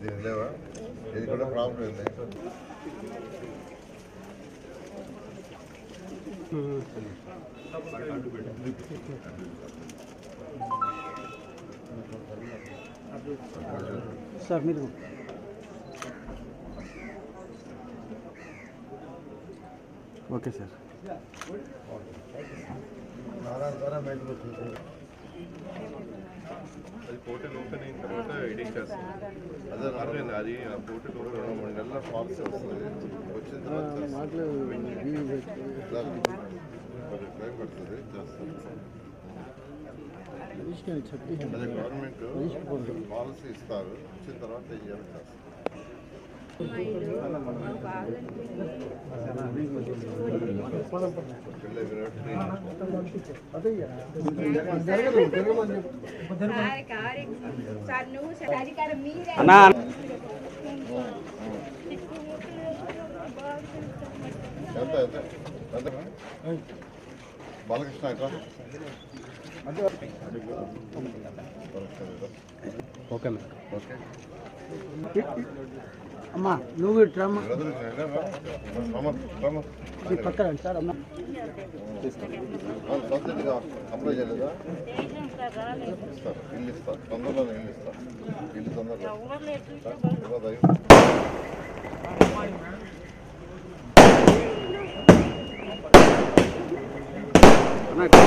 దీనికి లేవా ఇది కూడా ప్రాబ్లం ఉంది సార్ మీరు ఓకే సార్ నారా ద్వారా బయటకు వచ్చింది అది పోర్టల్ ఓపెన్ అయిన తర్వాత ఎడిట్ చేస్తాం. అదే అర్థమైంది అది ఆ పోర్టల్ ఓపెన్ రెండు మూడు నెలల పాలసీ వస్తుంది. వచ్చిన తర్వాత చేస్తాం. అది టైం పడుతుంది చేస్తాం. అదే గవర్నమెంట్ పాలసీ ఇస్తారు వచ్చిన తర్వాత చేయాలి చేస్తాం పిల్ల విరాట్ సార్ నువ్వు సార్ అధికారం మీరే అన్నా. Balakrishna okay madam okay. అమ్మా నువ్వు డ్రమ్ పక్కన సార్ అమ్మా.